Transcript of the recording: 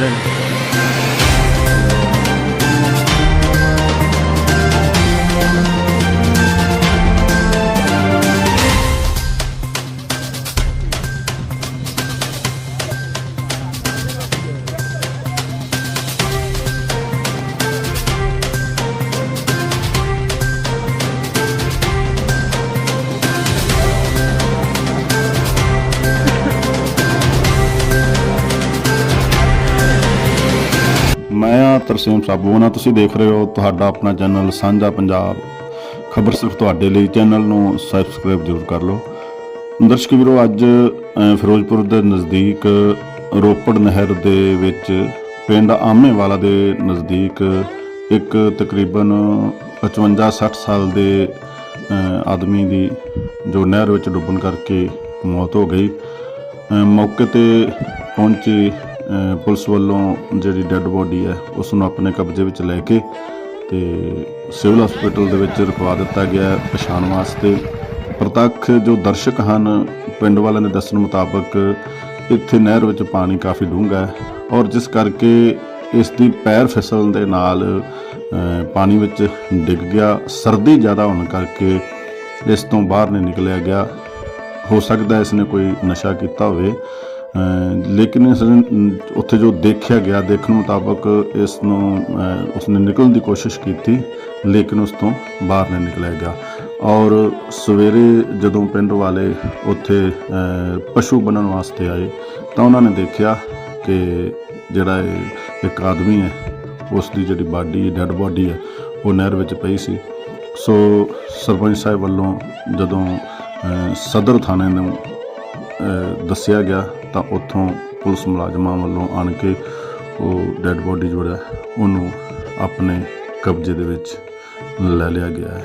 ਰਹੇ ਮੈਂ ਆ ਤਰਸੇਮ ਸਾਬੂ ਤੁਸੀਂ ਦੇਖ ਰਹੇ ਹੋ ਤੁਹਾਡਾ ਆਪਣਾ ਚੈਨਲ ਸਾਂਝਾ ਪੰਜਾਬ। ਖਬਰ ਸਿਰਫ ਤੁਹਾਡੇ ਲਈ ਚੈਨਲ ਨੂੰ ਸਬਸਕ੍ਰਾਈਬ ਜ਼ਰੂਰ ਕਰ ਲਓ। ਦਰਸ਼ਕ ਵੀਰੋ, ਅੱਜ ਫਿਰੋਜ਼ਪੁਰ ਦੇ ਨਜ਼ਦੀਕ ਰੋਪੜ ਨਹਿਰ ਦੇ ਵਿੱਚ ਪਿੰਡ ਆਮੇਵਾਲਾ ਦੇ ਨਜ਼ਦੀਕ ਇੱਕ ਤਕਰੀਬਨ 55-60 ਸਾਲ ਦੇ ਆਦਮੀ ਦੀ ਜੋ ਨਹਿਰ ਵਿੱਚ ਡੁੱਬਣ ਕਰਕੇ ਮੌਤ ਹੋ ਗਈ। ਮੌਕੇ ਤੇ ਪਹੁੰਚੀ ਪੁਲਿਸ ਵੱਲੋਂ ਜਿਹੜੀ ਡੈੱਡ ਬੋਡੀ ਹੈ ਉਸ ਨੂੰ ਆਪਣੇ ਕਬਜ਼ੇ ਵਿੱਚ ਲੈ ਕੇ ਤੇ ਸਿਵਲ ਹਸਪੀਟਲ ਦੇ ਵਿੱਚ ਰਖਵਾ ਦਿੱਤਾ ਗਿਆ ਪਛਾਣ ਵਾਸਤੇ। ਪ੍ਰਤੱਖ ਜੋ ਦਰਸ਼ਕ ਹਨ, ਪਿੰਡ ਵਾਲਿਆਂ ਦੇ ਦੱਸਣ ਮੁਤਾਬਕ ਇੱਥੇ ਨਹਿਰ ਵਿੱਚ ਪਾਣੀ ਕਾਫੀ ਡੂੰਘਾ ਹੈ ਔਰ ਜਿਸ ਕਰਕੇ ਇਸ ਦੀ ਪੈਰ ਫਿਸਲਣ ਦੇ ਨਾਲ ਪਾਣੀ ਵਿੱਚ ਡਿੱਗ ਗਿਆ। ਸਰਦੀ ਜ਼ਿਆਦਾ ਹੋਣ ਕਰਕੇ ਇਸ ਤੋਂ ਬਾਹਰ ਨਹੀਂ ਨਿਕਲਿਆ ਗਿਆ। ਹੋ ਸਕਦਾ ਇਸ ਨੇ ਕੋਈ ਨਸ਼ਾ ਕੀਤਾ ਹੋਵੇ। ਲੇਕਿਨ ਇਸ ਉੱਥੇ ਜੋ ਦੇਖਿਆ ਗਿਆ, ਦੇਖਣ ਮੁਤਾਬਕ ਇਸ ਨੂੰ ਉਸਨੇ ਨਿਕਲਣ ਦੀ ਕੋਸ਼ਿਸ਼ ਕੀਤੀ, ਲੇਕਿਨ ਉਸ ਤੋਂ ਬਾਹਰ ਨਹੀਂ ਨਿਕਲਿਆ ਗਿਆ। ਔਰ ਸਵੇਰੇ ਜਦੋਂ ਪਿੰਡ ਵਾਲੇ ਉੱਥੇ ਪਸ਼ੂ ਬੰਨਣ ਵਾਸਤੇ ਆਏ, ਤਾਂ ਉਹਨਾਂ ਨੇ ਦੇਖਿਆ ਕਿ ਜਿਹੜਾ ਇੱਕ ਆਦਮੀ ਹੈ, ਉਸ ਦੀ ਜਿਹੜੀ ਬਾਡੀ, ਡੈੱਡ ਬਾਡੀ ਹੈ, ਉਹ ਨਹਿਰ ਵਿੱਚ ਪਈ ਸੀ। ਸੋ ਸਰਪੰਚ ਸਾਹਿਬ ਵੱਲੋਂ ਜਦੋਂ ਸਦਰ ਥਾਣੇ ਨੂੰ ਦੱਸਿਆ ਗਿਆ ਤਾਂ ਉੱਥੋਂ ਪੁਲਿਸ ਮੁਲਾਜ਼ਮਾਂ ਵੱਲੋਂ ਆਣ ਕੇ ਉਹ ਡੈੱਡ ਬੋਡੀ ਜਿਹੜਾ ਹੈ, ਉਹਨੂੰ ਆਪਣੇ ਕਬਜ਼ੇ ਦੇ ਵਿੱਚ ਲੈ ਲਿਆ ਗਿਆ ਹੈ।